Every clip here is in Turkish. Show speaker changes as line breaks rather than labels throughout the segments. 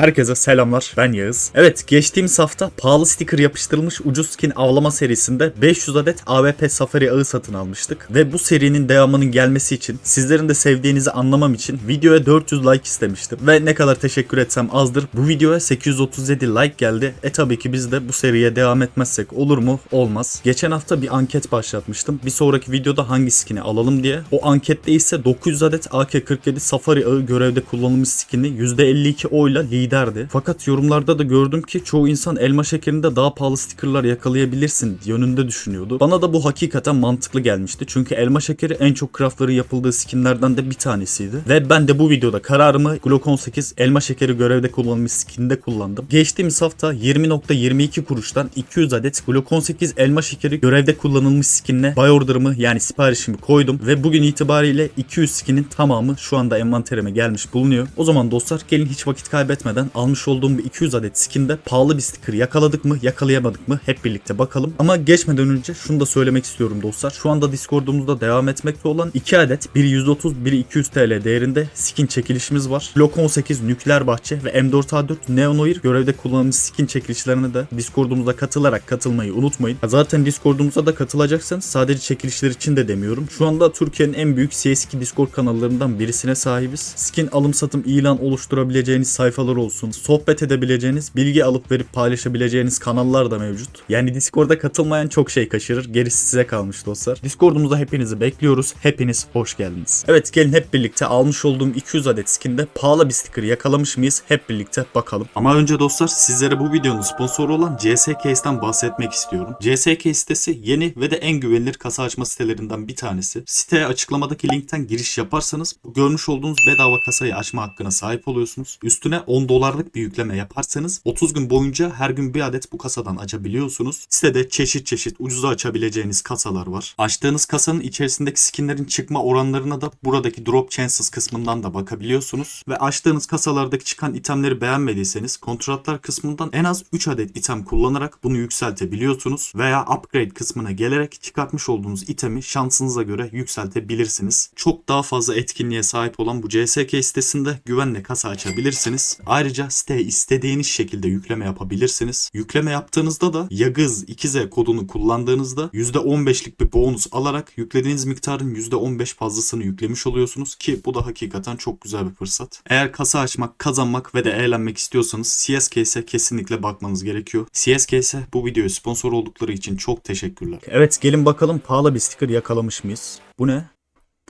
Herkese selamlar ben Yağız. Evet geçtiğimiz hafta pahalı sticker yapıştırılmış ucuz skin avlama serisinde 500 adet AWP Safari ağı satın almıştık. Ve bu serinin devamının gelmesi için sizlerin de sevdiğinizi anlamam için videoya 400 like istemiştim. Ve ne kadar teşekkür etsem azdır. Bu videoya 837 like geldi. E tabii ki biz de bu seriye devam etmezsek olur mu? Olmaz. Geçen hafta bir anket başlatmıştım. Bir sonraki videoda hangi skin'i alalım diye. O ankette ise 900 adet AK-47 Safari ağı görevde kullanılmış skin'i %52 oyla liderdi. Fakat yorumlarda da gördüm ki çoğu insan elma şekerinde daha pahalı stickerlar yakalayabilirsin yönünde düşünüyordu. Bana da bu hakikaten mantıklı gelmişti. Çünkü elma şekeri en çok craftları yapıldığı skinlerden de bir tanesiydi. Ve ben de bu videoda kararımı Glock 18 elma şekeri görevde kullanılmış skinde kullandım. Geçtiğimiz hafta 20.22 kuruştan 200 adet Glock 18 elma şekeri görevde kullanılmış skinle buy order'ımı yani siparişimi koydum ve bugün itibariyle 200 skinin tamamı şu anda envanterime gelmiş bulunuyor. O zaman dostlar gelin hiç vakit kaybetmeden almış olduğum bu 200 adet skinde pahalı bir sticker yakaladık mı yakalayamadık mı hep birlikte bakalım. Ama geçmeden önce şunu da söylemek istiyorum dostlar. Şu anda Discord'umuzda devam etmekte olan 2 adet biri 130 biri 200 TL değerinde skin çekilişimiz var. Glock 18 Nükleer Bahçe ve M4A4 Neon Oir görevde kullanılmış skin çekilişlerine de Discord'umuza katılarak katılmayı unutmayın. Zaten Discord'umuza da katılacaksanız sadece çekilişler için de demiyorum. Şu anda Türkiye'nin en büyük CS2 Discord kanallarından birisine sahibiz. Skin alım satım ilan oluşturabileceğiniz sayfalar olsun. Sohbet edebileceğiniz, bilgi alıp verip paylaşabileceğiniz kanallar da mevcut. Yani Discord'a katılmayan çok şey kaçırır. Gerisi size kalmış dostlar. Discord'umuza hepinizi bekliyoruz. Hepiniz hoş geldiniz. Evet gelin hep birlikte almış olduğum 200 adet skinde pahalı bir sticker yakalamış mıyız? Hep birlikte bakalım. Ama önce dostlar sizlere bu videonun sponsoru olan CS Case'den bahsetmek istiyorum. CS Case sitesi yeni ve de en güvenilir kasa açma sitelerinden bir tanesi. Siteye açıklamadaki linkten giriş yaparsanız görmüş olduğunuz bedava kasayı açma hakkına sahip oluyorsunuz. Üstüne 10 dolarlık bir yükleme yaparsanız 30 gün boyunca her gün bir adet bu kasadan açabiliyorsunuz. Sitede çeşit çeşit ucuza açabileceğiniz kasalar var. Açtığınız kasanın içerisindeki skinlerin çıkma oranlarına da buradaki drop chances kısmından da bakabiliyorsunuz. Ve açtığınız kasalardaki çıkan itemleri beğenmediyseniz kontratlar kısmından en az 3 adet item kullanarak bunu yükseltebiliyorsunuz. Veya upgrade kısmına gelerek çıkartmış olduğunuz itemi şansınıza göre yükseltebilirsiniz. Çok daha fazla etkinliğe sahip olan bu CSK sitesinde güvenle kasa açabilirsiniz. Ayrıca siteye istediğiniz şekilde yükleme yapabilirsiniz. Yükleme yaptığınızda da Yagız 2Z kodunu kullandığınızda %15'lik bir bonus alarak yüklediğiniz miktarın %15 fazlasını yüklemiş oluyorsunuz ki bu da hakikaten çok güzel bir fırsat. Eğer kasa açmak, kazanmak ve de eğlenmek istiyorsanız CSKS'e kesinlikle bakmanız gerekiyor. CSKS'e bu videoya sponsor oldukları için çok teşekkürler. Evet gelin bakalım pahalı bir sticker yakalamış mıyız? Bu ne?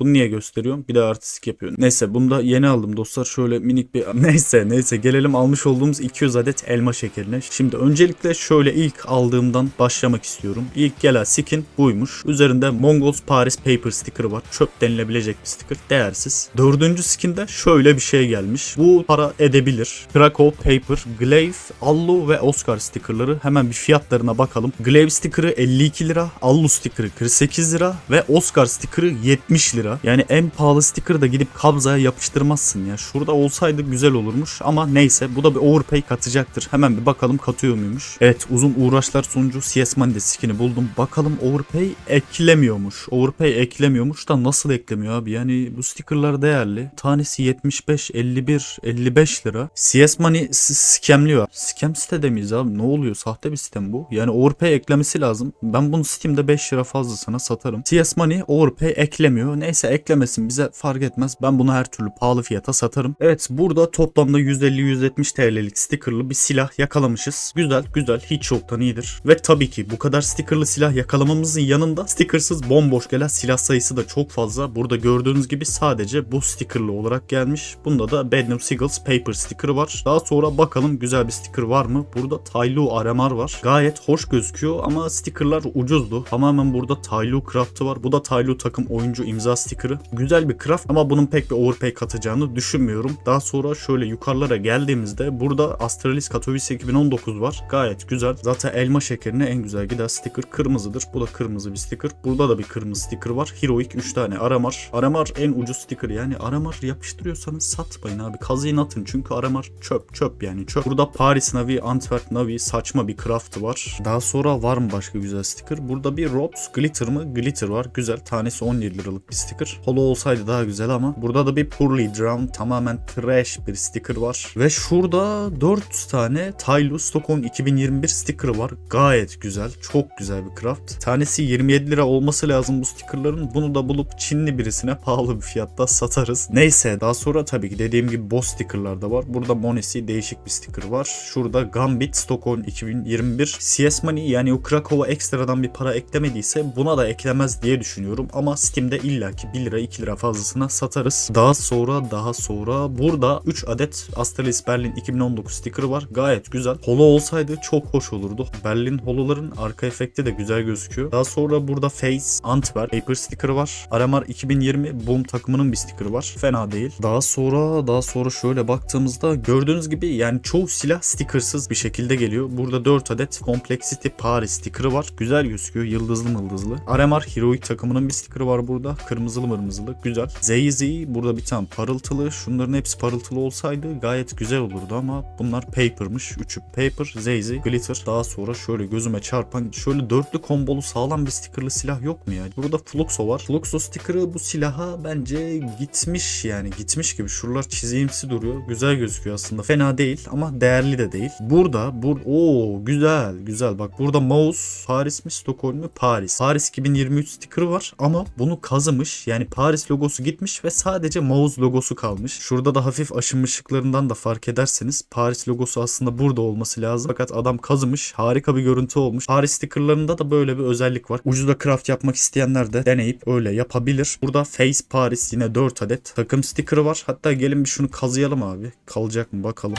Bunu niye gösteriyorum? Bir de artistik yapıyorum. Neyse bunu da yeni aldım dostlar. Şöyle minik bir... Neyse neyse gelelim almış olduğumuz 200 adet elma şekerine. Şimdi öncelikle şöyle ilk aldığımdan başlamak istiyorum. İlk gelen skin buymuş. Üzerinde Mongols Paris Paper sticker'ı var. Çöp denilebilecek bir sticker. Değersiz. Dördüncü skinde şöyle bir şey gelmiş. Bu para edebilir. Krakow Paper, Glaive, Allu ve Oscar stickerları. Hemen bir fiyatlarına bakalım. Glaive sticker'ı 52 lira. Allu sticker'ı 48 lira. Ve Oscar sticker'ı 70 lira. Yani en pahalı sticker da gidip kabzaya yapıştırmazsın ya. Şurada olsaydı güzel olurmuş ama neyse bu da bir overpay katacaktır. Hemen bir bakalım katıyor muymuş. Evet uzun uğraşlar sonucu CS Money'de skin'i buldum. Bakalım overpay eklemiyormuş. Overpay eklemiyormuş da nasıl eklemiyor abi? Yani bu stickerlar değerli. Tanesi 75, 51, 55 lira. CS Money s- scamliyor. Scam sitede miyiz abi? Ne oluyor? Sahte bir sistem bu. Yani overpay eklemesi lazım. Ben bunu Steam'de 5 lira fazlasına satarım. CS Money overpay eklemiyor. Neyse eklemesin bize fark etmez. Ben bunu her türlü pahalı fiyata satarım. Evet burada toplamda 150-170 TL'lik stickerlı bir silah yakalamışız. Güzel güzel hiç yoktan iyidir. Ve tabii ki bu kadar stickerlı silah yakalamamızın yanında stickersız bomboş gelen silah sayısı da çok fazla. Burada gördüğünüz gibi sadece bu stickerlı olarak gelmiş. Bunda da Bad News Eagles Paper sticker'ı var. Daha sonra bakalım güzel bir sticker var mı? Burada Taylu RMR var. Gayet hoş gözüküyor ama stickerlar ucuzdu. Tamamen burada Taylu craft'ı var. Bu da Taylu takım oyuncu imza sticker'ı. Güzel bir craft ama bunun pek bir overpay katacağını düşünmüyorum. Daha sonra şöyle yukarılara geldiğimizde burada Astralis Katowice 2019 var. Gayet güzel. Zaten elma şekerine en güzel giden sticker kırmızıdır. Bu da kırmızı bir sticker. Burada da bir kırmızı sticker var. Heroic 3 tane Aramar. Aramar en ucuz sticker yani. Aramar yapıştırıyorsanız satmayın abi. Kazıyın atın çünkü Aramar çöp çöp yani çöp. Burada Paris Navi, Antwerp Navi saçma bir craft'ı var. Daha sonra var mı başka güzel sticker? Burada bir Robs Glitter mı? Glitter var. Güzel. Tanesi 17 liralık bir sticker. Sticker. Holo olsaydı daha güzel ama burada da bir Poorly Drawn tamamen trash bir sticker var. Ve şurada 4 tane Tailu Stockholm 2021 sticker var. Gayet güzel. Çok güzel bir craft. Tanesi 27 lira olması lazım bu stickerların. Bunu da bulup Çinli birisine pahalı bir fiyatta satarız. Neyse daha sonra tabii ki dediğim gibi boss stickerlar da var. Burada Monesi değişik bir sticker var. Şurada Gambit Stockholm 2021 CS Money yani o Krakow'a ekstradan bir para eklemediyse buna da eklemez diye düşünüyorum. Ama Steam'de illaki 1 lira 2 lira fazlasına satarız. Daha sonra daha sonra burada 3 adet Astralis Berlin 2019 sticker'ı var. Gayet güzel. Holo olsaydı çok hoş olurdu. Berlin holoların arka efekti de güzel gözüküyor. Daha sonra burada Face Antwerp Paper sticker'ı var. RMR 2020 Boom takımının bir sticker'ı var. Fena değil. Daha sonra daha sonra şöyle baktığımızda gördüğünüz gibi yani çoğu silah stickersız bir şekilde geliyor. Burada 4 adet Complexity Paris sticker'ı var. Güzel gözüküyor. Yıldızlı mıldızlı. RMR Heroic takımının bir sticker'ı var burada. Kırmızılı mırmızılı. Güzel. ZZ burada bir tane parıltılı. Şunların hepsi parıltılı olsaydı gayet güzel olurdu ama bunlar paper'mış. Üçü paper, ZZ, glitter. Daha sonra şöyle gözüme çarpan şöyle dörtlü kombolu sağlam bir stickerlı silah yok mu ya? Burada Fluxo var. Fluxo sticker'ı bu silaha bence gitmiş yani gitmiş gibi. Şuralar çizimsi duruyor. Güzel gözüküyor aslında. Fena değil ama değerli de değil. Burada bur o güzel güzel. Bak burada mouse Paris mi Stockholm mi? Paris. Paris 2023 sticker'ı var ama bunu kazımış. Yani Paris logosu gitmiş ve sadece mouse logosu kalmış. Şurada da hafif aşınmışlıklarından da fark ederseniz Paris logosu aslında burada olması lazım. Fakat adam kazımış. Harika bir görüntü olmuş. Paris stickerlarında da böyle bir özellik var. Ucuza craft yapmak isteyenler de deneyip öyle yapabilir. Burada Face Paris yine 4 adet takım sticker'ı var. Hatta gelin bir şunu kazıyalım abi. Kalacak mı bakalım.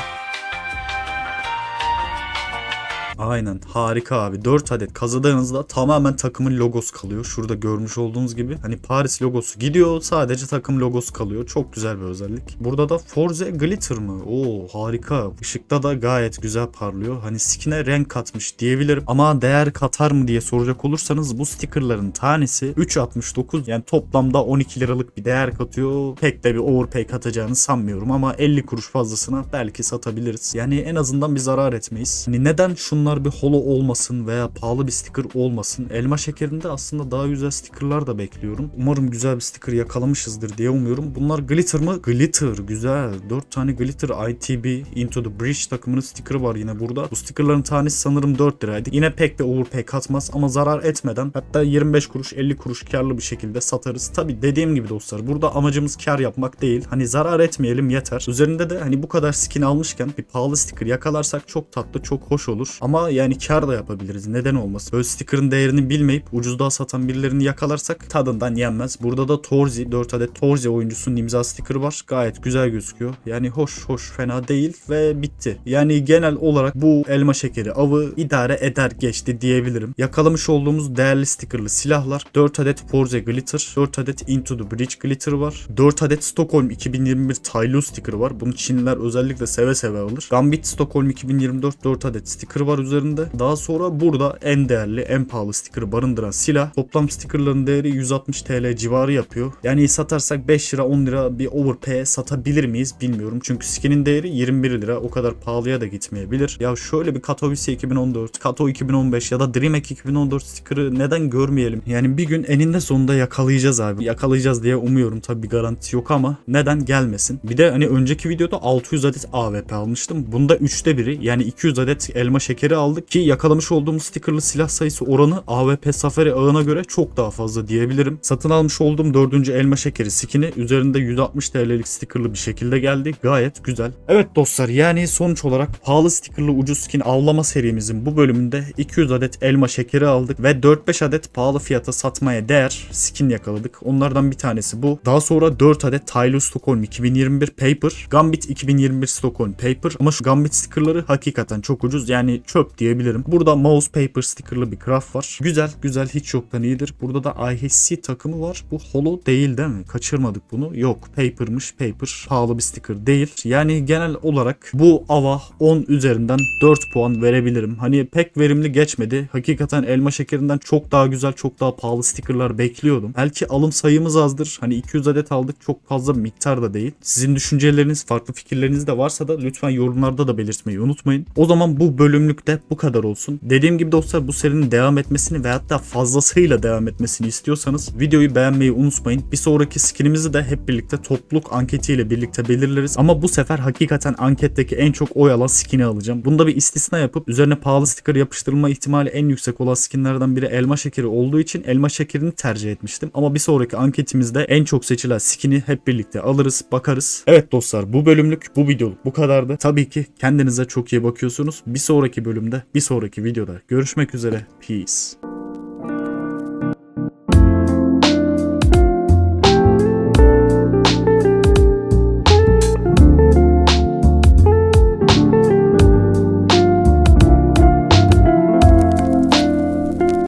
Aynen harika abi. 4 adet kazıdığınızda tamamen takımın logosu kalıyor. Şurada görmüş olduğunuz gibi. Hani Paris logosu gidiyor sadece takım logosu kalıyor. Çok güzel bir özellik. Burada da Forze Glitter mı? Oo harika. Işıkta da gayet güzel parlıyor. Hani skin'e renk katmış diyebilirim. Ama değer katar mı diye soracak olursanız bu stickerların tanesi 3.69 yani toplamda 12 liralık bir değer katıyor. Pek de bir overpay katacağını sanmıyorum ama 50 kuruş fazlasına belki satabiliriz. Yani en azından bir zarar etmeyiz. Hani neden şunlar bir holo olmasın veya pahalı bir sticker olmasın. Elma şekerinde aslında daha güzel stickerlar da bekliyorum. Umarım güzel bir sticker yakalamışızdır diye umuyorum. Bunlar glitter mı? Glitter güzel. 4 tane glitter ITB Into the Bridge takımının stickerı var yine burada. Bu stickerların tanesi sanırım 4 liraydı. Yine pek bir overpay katmaz ama zarar etmeden hatta 25 kuruş 50 kuruş karlı bir şekilde satarız. Tabi dediğim gibi dostlar burada amacımız kar yapmak değil. Hani zarar etmeyelim yeter. Üzerinde de hani bu kadar skin almışken bir pahalı sticker yakalarsak çok tatlı çok hoş olur. Ama yani kar da yapabiliriz. Neden olmasın? Böyle sticker'ın değerini bilmeyip ucuzda satan birilerini yakalarsak tadından yenmez. Burada da Torzi 4 adet Torzi oyuncusunun imza sticker'ı var. Gayet güzel gözüküyor. Yani hoş hoş fena değil ve bitti. Yani genel olarak bu elma şekeri avı idare eder geçti diyebilirim. Yakalamış olduğumuz değerli stickerlı silahlar 4 adet Forze Glitter, 4 adet Into the Bridge Glitter var. 4 adet Stockholm 2021 Tyloo sticker var. Bunu Çinliler özellikle seve seve alır. Gambit Stockholm 2024 4 adet sticker var üzerinde. Daha sonra burada en değerli, en pahalı sticker'ı barındıran silah. Toplam stickerların değeri 160 TL civarı yapıyor. Yani satarsak 5 lira 10 lira bir overpay'e satabilir miyiz bilmiyorum. Çünkü skinin değeri 21 lira. O kadar pahalıya da gitmeyebilir. Ya şöyle bir Katowice 2014, Kato 2015 ya da DreamHack 2014 sticker'ı neden görmeyelim? Yani bir gün eninde sonunda yakalayacağız abi. Yakalayacağız diye umuyorum. Tabi bir garantisi yok ama neden gelmesin? Bir de hani önceki videoda 600 adet AWP almıştım. Bunda 3'te biri yani 200 adet elma şekeri aldık ki yakalamış olduğumuz stickerlı silah sayısı oranı AWP Safari ağına göre çok daha fazla diyebilirim. Satın almış olduğum 4. elma şekeri skini üzerinde 160 TL'lik stickerlı bir şekilde geldi. Gayet güzel. Evet dostlar yani sonuç olarak pahalı stickerlı ucuz skin avlama serimizin bu bölümünde 200 adet elma şekeri aldık ve 4-5 adet pahalı fiyata satmaya değer skin yakaladık. Onlardan bir tanesi bu. Daha sonra 4 adet Tyloo Stockholm 2021 Paper, Gambit 2021 Stockholm Paper ama şu Gambit stickerları hakikaten çok ucuz yani çöp diyebilirim. Burada mouse paper stickerlı bir craft var. Güzel güzel hiç yoktan iyidir. Burada da IHC takımı var. Bu holo değil değil mi? Kaçırmadık bunu. Yok paper'mış paper. Pahalı bir sticker değil. Yani genel olarak bu ava 10 üzerinden 4 puan verebilirim. Hani pek verimli geçmedi. Hakikaten elma şekerinden çok daha güzel çok daha pahalı stickerlar bekliyordum. Belki alım sayımız azdır. Hani 200 adet aldık çok fazla miktar da değil. Sizin düşünceleriniz farklı fikirleriniz de varsa da lütfen yorumlarda da belirtmeyi unutmayın. O zaman bu bölümlük de bu kadar olsun. Dediğim gibi dostlar bu serinin devam etmesini ve hatta fazlasıyla devam etmesini istiyorsanız videoyu beğenmeyi unutmayın. Bir sonraki skinimizi de hep birlikte topluluk anketiyle birlikte belirleriz. Ama bu sefer hakikaten anketteki en çok oy alan skin'i alacağım. Bunda bir istisna yapıp üzerine pahalı sticker yapıştırılma ihtimali en yüksek olan skinlerden biri elma şekeri olduğu için elma şekerini tercih etmiştim. Ama bir sonraki anketimizde en çok seçilen skin'i hep birlikte alırız, bakarız. Evet dostlar bu bölümlük, bu videoluk bu kadardı. Tabii ki kendinize çok iyi bakıyorsunuz. Bir sonraki bölümde, bir sonraki videoda görüşmek üzere. Peace.